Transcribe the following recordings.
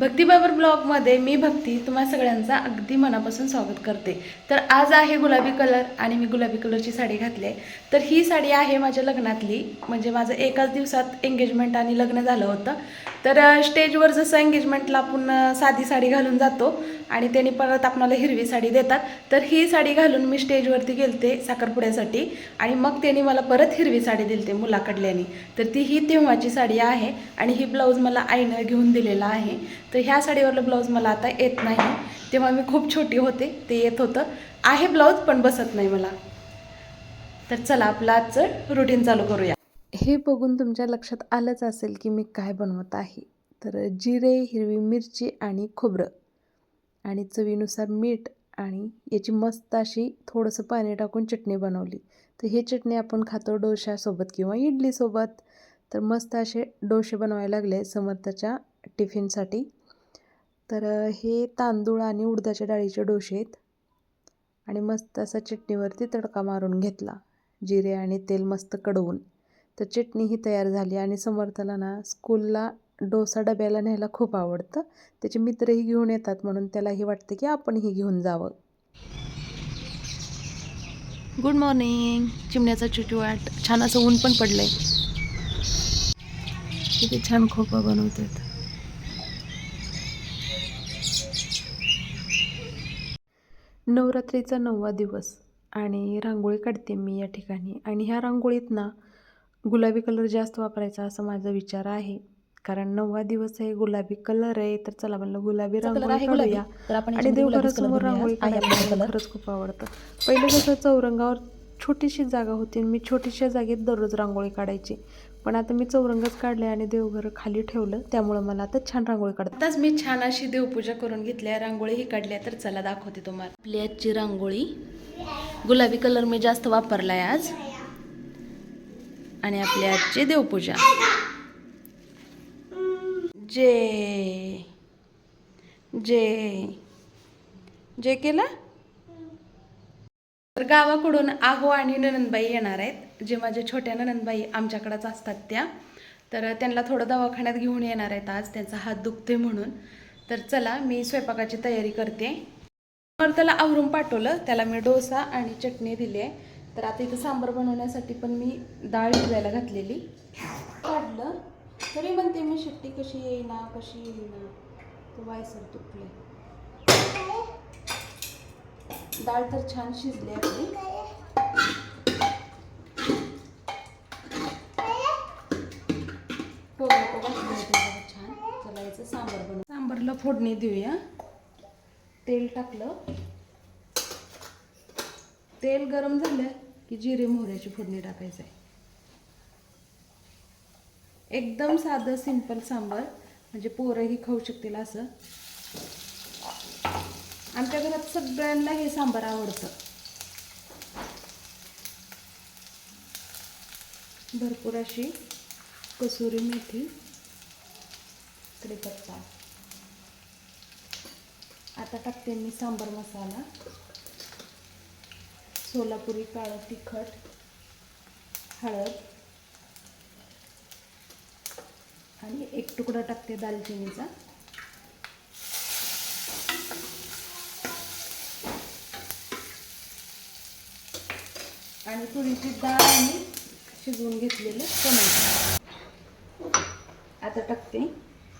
भक्तिबाबर ब्लॉगमध्ये मी भक्ती तुम्हा सगळ्यांचा अगदी मनापासून स्वागत करते. तर आज आहे गुलाबी कलर आणि मी गुलाबी कलरची साडी घातली आहे. तर ही साडी आहे माझ्या लग्नातली म्हणजे माझं एकाच दिवसात एंगेजमेंट आणि लग्न झालं होतं. तर स्टेजवर जसं एंगेजमेंटला आपण साधी साडी घालून जातो आणि त्यांनी परत आपणाला हिरवी साडी देतात तर ही साडी घालून मी स्टेजवरती गेलते साखरपुड्यासाठी आणि मग त्यांनी मला परत हिरवी साडी दिलते मुलाकडल्यानी. तर ती ही तेव्हाची साडी आहे आणि ही ब्लाऊज मला आईनं घेऊन दिलेला आहे. तर ह्या साडीवरलं ब्लाऊज मला आता येत नाही. तेव्हा मी खूप छोटी होते ते येत होतं. आहे ब्लाऊज पण बसत नाही मला. तर चला आपलं आजचं रुटीन चालू करूया. हे बघून तुमच्या लक्षात आलंच असेल की मी काय बनवत आहे. तर जिरे हिरवी मिरची आणि खोबरं. आणि चवीनुसार मीठ आणि याची मस्त अशी थोडंसं पाणी टाकून चटणी बनवली. तर हे चटणी आपण खातो डोशासोबत किंवा इडलीसोबत. तर मस्त असे डोसे बनवायला लागले समर्थाच्या टिफिनसाठी. तर हे तांदूळ आणि उडदाच्या डाळीचे डोसे आहेत. आणि मस्त असा चटणीवरती तडका मारून घेतला जिरे आणि तेल मस्त कडवून. तर चटणी ही तयार झाली आणि समर्थाला ना स्कूलला डोसा डब्याला न्यायला खूप आवडतं. त्याचे मित्रही घेऊन येतात म्हणून त्यालाही वाटतं की आपणही घेऊन जावं. Good morning. चिमण्याचा चिटवाट. छान असं ऊन पण पडलंय. किती छान खोपा बनवतात. नवरात्रीचा नववा दिवस आणि रांगोळी काढते मी या ठिकाणी. आणि ह्या रांगोळीत ना गुलाबी कलर जास्त वापरायचा असा माझा विचार आहे. कारण नववा दिवस आहे गुलाबी कलर आहे तर चला म्हणलं गुलाबी रांगोळी काढूया. आणि देवघरासमोर रांगोळी काढायला. खरंच खूप आवडतं. पहिलं कसं चौरंगावर छोटीशी जागा होती मी छोटीशा जागेत दररोज रांगोळी काढायची. पण आता मी चौरंगच काढले आणि देवघर खाली ठेवलं त्यामुळं मला आता छान रांगोळी काढत आताच मी छान अशी देवपूजा करून घेतली रांगोळीही काढली तर चला दाखवते तुम्हाला. आपली आजची रांगोळी. गुलाबी कलर मी जास्त वापरला आहे आज. आणि आपली आजची देवपूजा. जे जे जे केलं? तर गावाकडून आहो आणि ननंदबाई येणार आहेत. जे माझ्या छोट्या ननंदबाई आमच्याकडंच असतात त्या तर त्यांना थोडं दवाखान्यात घेऊन येणार आहेत आज. त्यांचा हात दुखते म्हणून. तर चला मी स्वयंपाकाची तयारी करते. तर त्याला आवरून पाठवलं. त्याला मी डोसा आणि चटणी दिली आहे तर आता इथं सांबार बनवण्यासाठी पण मी डाळ शिजायला घातलेली. काढलं. तरी म्हणते मी शिट्टी कशी येईना कशी येईना? तो वायसर तुटले डाळ तर छान शिजली आपली टोमॅटो घातले होते बघा छान चला याचं सांबार बनव सांबारला फोडणी देऊया. तेल टाकलं. तेल गरम झालं की जिरे मोहऱ्याची फोडणी टाकायचं आहे. एकदम साधं सिंपल सांबार म्हणजे पोरंही खाऊ शकतील असं. आमच्या घरात सगळ्यांना हे सांबार आवडतं. भरपूर अशी कसुरी मेथी कढीपत्ता आता टाकते मी सांबार मसाला. सोलापुरी काळं तिखट हळद. आणि एक तुकडा टाकते दालचिनीचा. आणि तुरीची डाळ आणि शिजवून घेतलेलं टोमॅटो. आता टाकते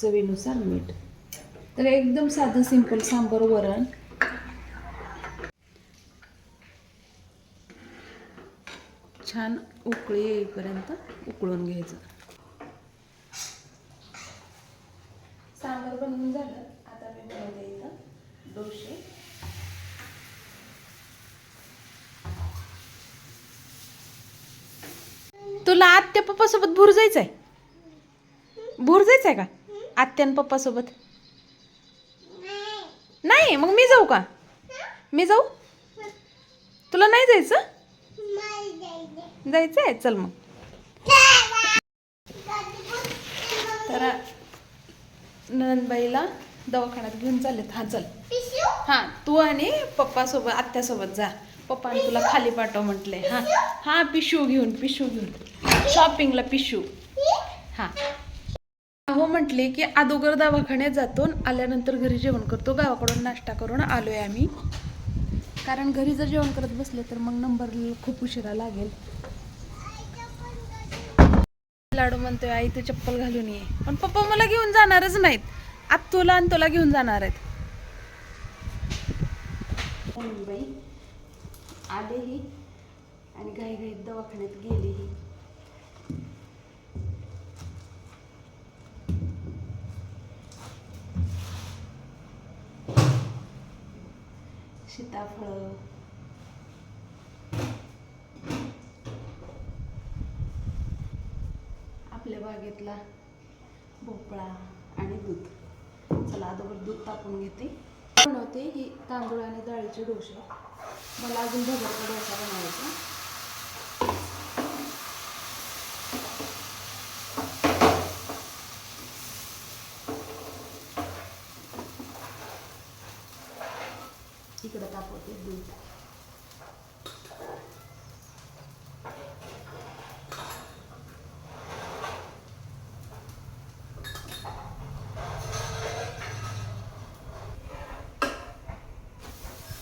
चवीनुसार मीठ. तर एकदम साधं सिंपल सांबर वरण. छान उकळी येईपर्यंत उकळून घ्यायचं. सांबर बनवून झालं. आता मी बनवते इथं डोसे. तुला आत्या पप्पा सोबत भूर जायचंय? भूर जायचंय का? आत्या आणि पप्पा सोबत नाही मग मी जाऊ का? मी जाऊ? तुला नाही जायचं? जायचं आहे चल मग. तर नंदबाईला दवाखान्यात घेऊन चाललेत. हा चल. हा तू आणि पप्पासोबत आत्यासोबत जा. पप्पाने तुला खाली पाठव म्हटले हा. हा पिशू घेऊन पिशू घेऊन. शॉपिंगला पिशू हा. म्हटले की अगोदर दवाखान्यात जातो आणि आल्यानंतर घरी जेवण करतो. गावाकडून नाश्ता करून आलो आहे आम्ही. कारण घरी जर जेवण करत बसले तर मग नंबर खूप उशिरा लागेल. लाडू म्हणतोय आई तू चप्पल घालून ये. पण पप्पा मला घेऊन जाणारच नाहीत. आतोला आणि तुला घेऊन जाणार आहेत. बाई आलेही आणि घाई घाईत दवाखान्यात गेलेही सीताफळ. आपल्या बागेतला भोपळा आणि दूध. चला अगोदर दूध तापून घेते. बनवते ही तांदूळ आणि डाळीचे डोसे. मला अजून भगरचा डोसा बनवायचा इकडं तापवते दूध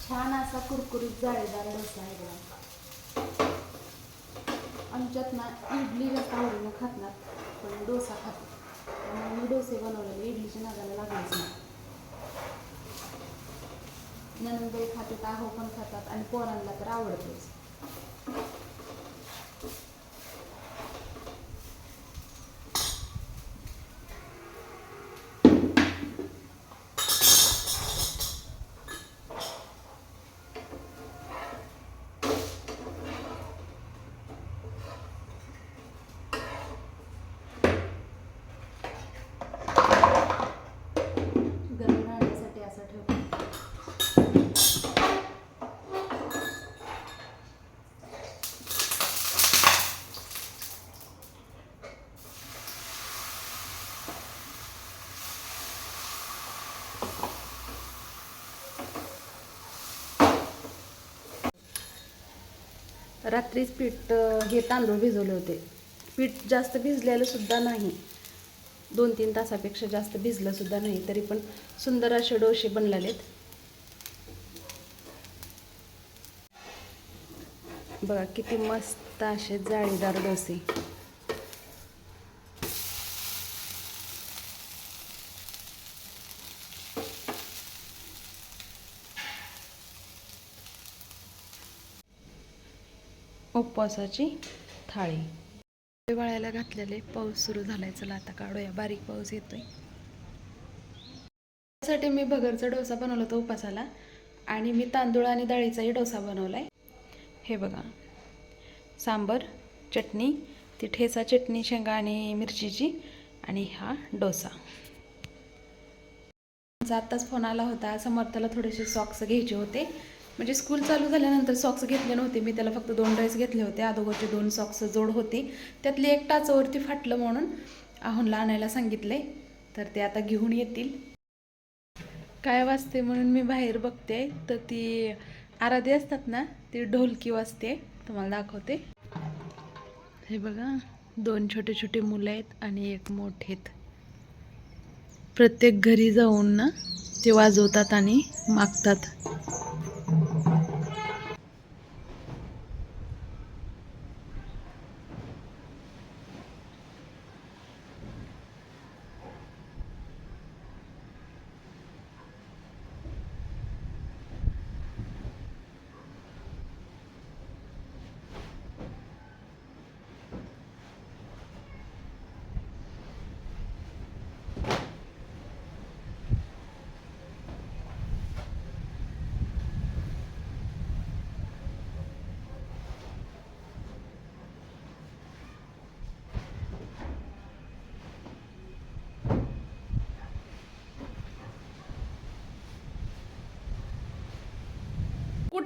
छान असा कुरकुरीत जाळीदार रस्सा आहे बघा. आमच्यात ना इडली जास्त आवडीनं खात ना पण डोसा खातो त्यामुळे मी डोसे बनवलेले इडलीच्या नागाला लागायचं नाही. नंदबाई खातात आहो पण खातात आणि पोरांना तर आवडतच गरम राहण्यासाठी असं ठेवतो रात्रीच पीठ हे तांदूळ भिजवले होते. पीठ जास्त भिजलेलं सुद्धा नाही. दोन तीन तासापेक्षा जास्त भिजलं सुद्धा नाही तरी पण सुंदर असे डोसे बनलेलेत बघा किती मस्त असे जाळीदार डोसे. उपवासाची थाळी. वाळायला घातलेले पाऊस सुरू झालाय. चला आता काढूया. बारीक पाऊस येतोय. त्यासाठी मी भगरचा डोसा बनवला होता उपासाला. आणि मी तांदूळ आणि डाळीचाही डोसा बनवलाय. हे बघा. सांबर चटणी ती ठेचा चटणी शेंगा आणि मिरचीची. आणि हा डोसा. आमचा आत्ताच फोन आला होता. समर्थाला थोडेसे सॉक्स घ्यायचे होते. म्हणजे स्कूल चालू झाल्यानंतर सॉक्स घेतले नव्हते. मी त्याला फक्त दोन ड्रेस घेतले होते. अगोदरचे दोन सॉक्स जोड होते. त्यातली एक टाचवरती फाटलं म्हणून आहोनला आणायला सांगितले तर ते आता घेऊन येतील. काय वाजते म्हणून मी बाहेर बघते. तर ती आराधी असतात ना ती ढोलकी वाजते. तुम्हाला दाखवते. हे बघा दोन छोटे छोटे मुलं आहेत आणि एक मोठे आहेत. प्रत्येक घरी जाऊन ना ते वाजवतात आणि मागतात.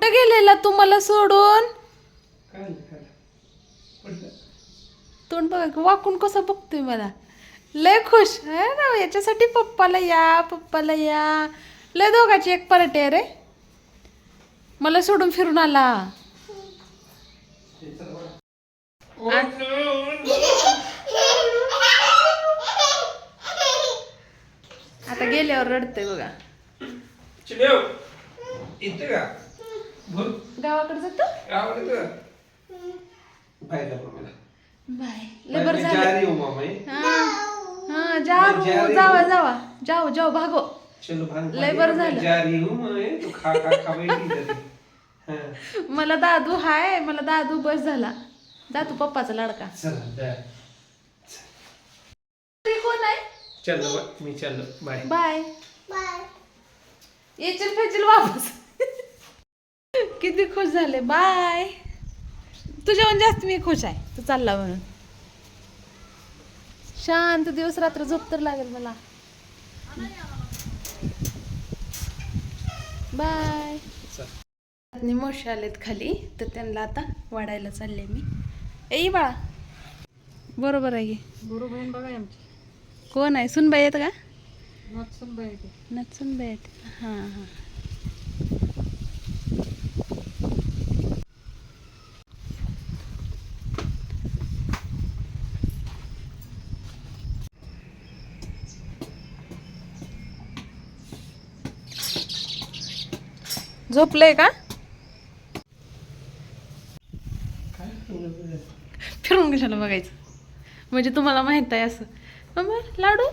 कुठं गेलेला तू मला सोडून? तोंड बघा वाकून कसं बघतोय मला. लय खुश आहे ना याच्यासाठी पप्पाला या पप्पाला या. लय दोघाची एक पार्टी आहे रे. मला सोडून फिरून आला. आता गेल्यावर रडतंय बघा. हो, का? बोल. गावाकडे जातो? बाय जा. मम्मीला. बाय. लय बरं मैं जा झालं रही हूँ मामा. हा. हा जा रही जावा हूँ. जावा. जाओ जाओ भागो. चलो भाग लय बरं झालं. जा रही हूँ मैं तो खा खा खा बैठी इधर ही. हाँ, मला दादू हाय मला दादू बस झाला. जा तू पप्पाचा लाडका. चला जा. ते कोण आहे? चलो बा- मी चलो. बाय. बाय. येचल फेचल वापस. किती खुश झाले. बाय. तुझ्याहून जास्त मी खुश आहे. तू चालला म्हणून. शांत दिवस रात्र झोप तर लागेल मला. बाय. मोशी आलेत खाली तर त्यांना आता वाढायला चालले मी. ए बाळा. बरोबर आहे की? बरोबर बघा आमची. कोण आहे? सुनबाई येत का? नचून बाई नचून येत हां हां. झोपलंय का? फिरून कशाला बघायचं? म्हणजे तुम्हाला माहीत आहे असं. मम्मा लाडू?